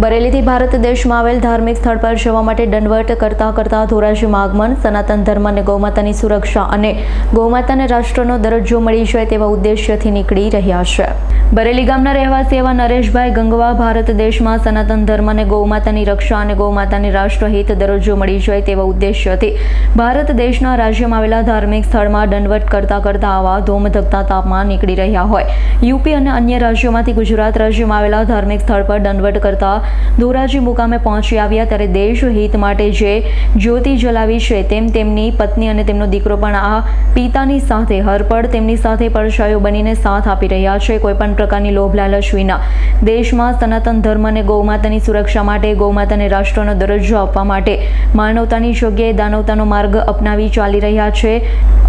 બરેલીથી ભારત દેશમાં આવેલ ધાર્મિક સ્થળ પર જવા માટે દંડવટ કરતા કરતા ધોરાજીમાં આગમન, સનાતન ધર્મ અને ગૌમાતાની સુરક્ષા અને ગૌમાતાને રાષ્ટ્રનો દરજ્જો મળી જાય તેવા ઉદ્દેશ્યથી નીકળી રહ્યા છે. બરેલી ગામના રહેવાસી એવા નરેશભાઈ ગંગવા ભારત દેશમાં સનાતન ધર્મ અને ગૌમાતાની રક્ષા અને ગૌમાતાની રાષ્ટ્રહિત દરજ્જો મળી જાય તેવા ઉદ્દેશ્યથી ભારત દેશના રાજ્યમાં આવેલા ધાર્મિક સ્થળમાં દંડવટ કરતા કરતા આવા ધોમધકતા તાપમાં નીકળી રહ્યા હોય. યુપી અને અન્ય રાજ્યોમાંથી ગુજરાત રાજ્યમાં આવેલા ધાર્મિક સ્થળ પર દંડવટ કરતા ધોરાજી મુકામે પહોંચી આવ્યા ત્યારે દેશ હિત માટે જે જ્યોતિ જલાવી છે તેમ તેમની પત્ની અને તેમનો દીકરો પણ આ પિતાની સાથે હરપળ તેમની સાથે પડછાયો બનીને સાથ આપી રહ્યા છે. કોઈપણ પ્રકારની લોભ લાલચ વિના દેશમાં સનાતન ધર્મ અને ગૌમાતાની સુરક્ષા માટે, ગૌમાતાને રાષ્ટ્રનો દરજ્જો આપવા માટે માનવતાની જગ્યાએ દાનવતાનો માર્ગ અપનાવી ચાલી રહ્યા છે.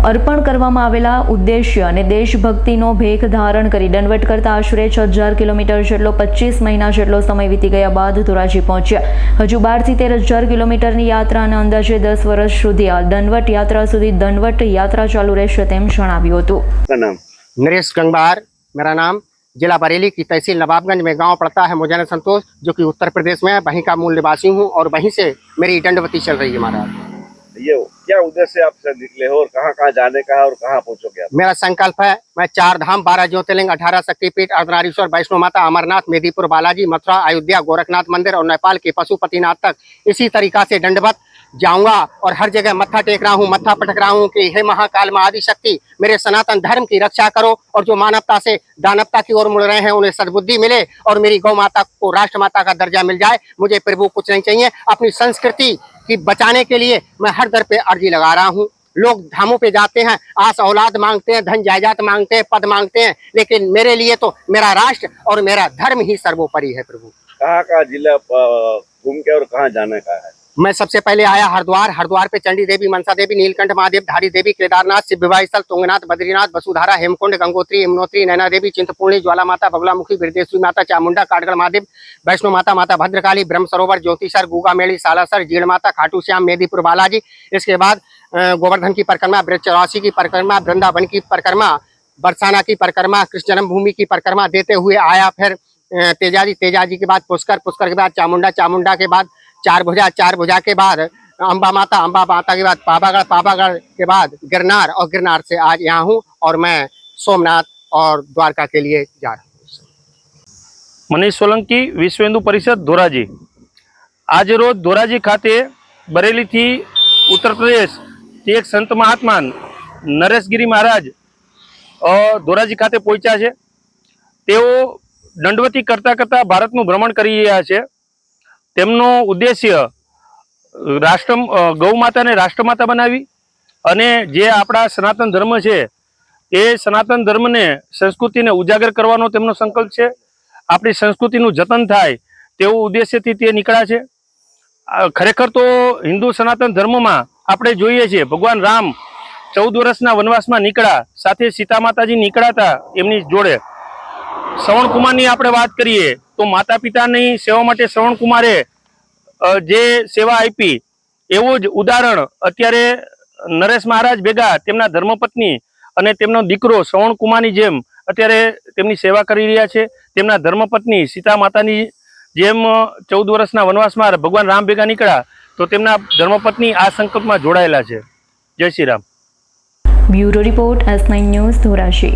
અર્પણ કરવામાં આવેલા ઉદ્દેશ્ય અને દેશભક્તિનો ભેખ ધારણ કરી દંડવટ કરતા આશરે છ હજાર કિલોમીટર જેટલો, પચીસ મહિના જેટલો સમય વીતી ગયા બાદ ધોરાજી પહોંચ્યા હજુ બારથી તેર હજાર કિલોમીટરની યાત્રા અને અંદાજે દસ વર્ષ સુધી આ દંડવટ યાત્રા સુધી દંડવટ યાત્રા ચાલુ રહેશે તેમ જણાવ્યું હતું का नाम नरेश गंगबार मेरा नाम जिला बरेली की तहसील नवाबगंज में गांव पड़ता है मुजन संतोष जो कि उत्तर प्रदेश में है वहीं का मूल निवासी हूं और वहीं से मेरी दंडवती चल रही है महाराज ये क्या उद्देश्य आप से निकले हो और कहाँ कहाँ जाने का है और कहाँ पहुँचोगे मेरा संकल्प है, मैं चार धाम बारह ज्योतिर्लिंग, अठारह शक्तिपीठ, अर्धनारीश्वर, वैष्णो माता, अमरनाथ मेदीपुर बालाजी, मथुरा, अयोध्या, गोरखनाथ मंदिर और नेपाल के पशुपतिनाथ तक। इसी तरीका से दंडवत जाऊँगा और हर जगह मत्था टेक रहा हूँ, मत्था पटक रहा हूँ कि हे महाकाल में आदि शक्ति मेरे सनातन धर्म की रक्षा करो और जो मानवता से दानवता की ओर मुड़ रहे हैं, उन्हें सद्बुद्धि मिले और मेरी गौ माता को राष्ट्र माता का दर्जा मिल जाए। मुझे प्रभु कुछ नहीं चाहिए, अपनी संस्कृति की बचाने के लिए मैं हर दर पे अर्जी लगा रहा हूँ। लोग धामों पे जाते हैं, आस औलाद मांगते हैं, धन जायदाद मांगते हैं, पद मांगते हैं, लेकिन मेरे लिए तो मेरा राष्ट्र और मेरा धर्म ही सर्वोपरि है प्रभु। कहाँ का जिला घूम के और कहाँ जाने का है? मैं सबसे पहले आया हरिद्वार। हरिद्वार पे चंडी देवी, मनसा देवी, नीलकंठ महादेव, धारी देवी, केदारनाथ, शिव विवाह स्थल, तुंगनाथ, बद्रीनाथ, वसुधारा, हेमकुंड, गंगोत्री, यमुनोत्री, नैना देवी, चिंतपूर्णी ज्वाला माता बगुलामुखी बिरदेश्वरी माता, चामुंडा, काटगढ़ महादेव, वैष्णो माता माता भद्रकाली, ब्रह्म सरोवर ज्योतिसर गुगा मेली सालासर जीण माता खाटू श्याम मेदीपुर, बालाजी। इसके बाद गोवर्धन की परिक्रमा ब्रज चौरासी की परिक्रमा, वृंदावन की परिक्रमा, बरसाना की परिक्रमा, कृष्ण जन्मभूमि की परिक्रमा देते हुए आया फिर तेजाजी। तेजाजी के बाद पुष्कर पुष्कर के बाद चामुंडा चामुंडा के बाद चार भुजा चार भुजा के बाद अम्बा माता अम्बा माता के बाद पावागढ़ पावागढ़ के बाद गिरनार और गिरनार से आज यहाँ हूँ और मैं सोमनाथ और द्वारका के लिए जा रहा हूँ મનીષ સોલંકી વિશ્વ હિન્દુ પરિષદ ધોરાજી આજ રોજ ધોરાજી ખાતે બરેલીથી ઉત્તર પ્રદેશથી એક સંત મહાત્મા નરેશગીરી મહારાજ અ, ધોરાજી ખાતે પહોંચ્યા છે તેઓ દંડવતી કરતાં કરતાં ભારતનું ભ્રમણ કરી રહ્યા છે તેમનો ઉદ્દેશ્ય રાષ્ટ્ર ગૌમાતાને રાષ્ટ્રમાતા બનાવી અને જે આપણા સનાતન ધર્મ છે, એ સનાતન ધર્મને સંસ્કૃતિને ઉજાગર કરવાનો તેમનો સંકલ્પ છે. આપણી સંસ્કૃતિનું જતન થાય તેવું ઉદ્દેશ્યથી તે નીકળ્યા છે. ખરેખર તો હિન્દુ સનાતન ધર્મમાં આપણે જોઈએ છીએ, ભગવાન રામ ચૌદ વર્ષના વનવાસમાં નીકળ્યા, સાથે સીતા માતાજી નીકળ્યા હતા એમની જોડે. શ્રવણ કુમારની આપણે વાત કરીએ તો માતા પિતાની સેવા માટે શ્રવણ કુમારે જે સેવા આપી, એવું જ ઉદાહરણ અત્યારે નરેશ મહારાજ ભેગા તેમના ધર્મપત્ની અને તેમનો દીકરો શ્રવણ કુમારની જેમ અત્યારે તેમની સેવા કરી રહ્યા છે. તેમના ધર્મપત્ની સીતા માતાની જેમ ચૌદ વર્ષના વનવાસમાં ભગવાન રામ ભેગા નીકળ્યા, તો તેમના ધર્મપત્ની આ સંકલ્પમાં જોડાયેલા છે. જય Shri Ram. Bureau report S nine news Dhoraji